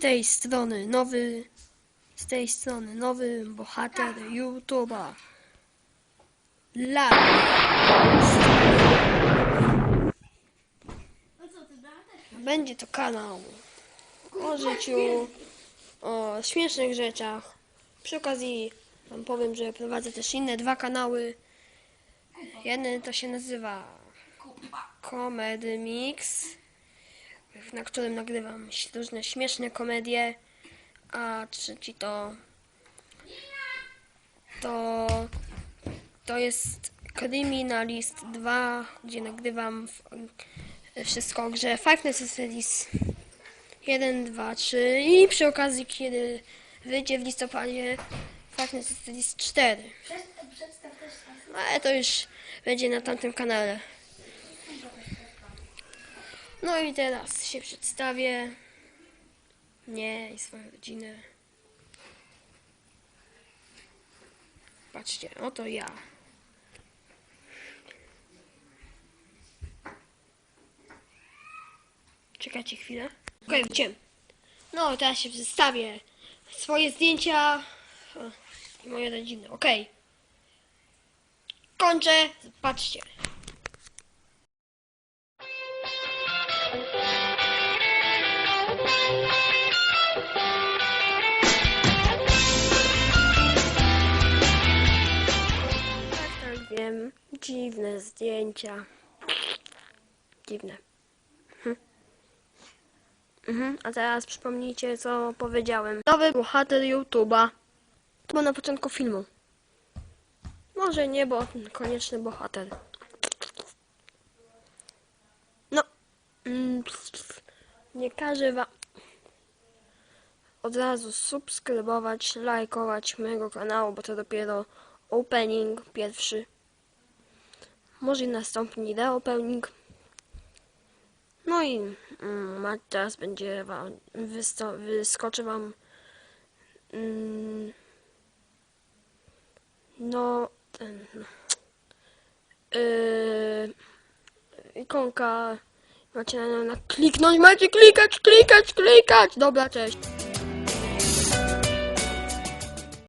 tej strony nowy, z tej strony nowy bohater YouTube'a. Larry. Będzie to kanał o życiu, o śmiesznych rzeczach. Przy okazji wam powiem, że prowadzę też inne dwa kanały. Jeden to się nazywa Comedy Mix, na którym nagrywam różne śmieszne komedie, a trzeci to to to jest Criminalist 2, gdzie nagrywam w, wszystko o grze Five Nights at Freddy's 1, 2, 3 i przy okazji, kiedy wyjdzie w listopadzie Five Nights at Freddy's 4. Przedstaw też nas. Ale to już będzie na tamtym kanale. No i teraz się przedstawię. Nie, i swoją rodzinę. Patrzcie, oto ja. Czekajcie chwilę. Okej, okay, No, teraz się przedstawię. Swoje zdjęcia o, i moje rodziny. Okej. Kończę. Patrzcie. Wiem. Dziwne zdjęcia. Dziwne. Mhm. Mhm. A teraz przypomnijcie, co powiedziałem. Nowy bohater YouTube'a. To było na początku filmu. Może nie, bo konieczny bohater. No. mm, Nie każę wam od razu subskrybować, lajkować mojego kanału, bo to dopiero opening pierwszy. Może nastąpi idea opening. No i mm, teraz będzie wam, wyskoczy wam mm, no ten no. Yy, ikonka macie na na kliknąć, macie klikać, klikać, klikać. Dobra, cześć.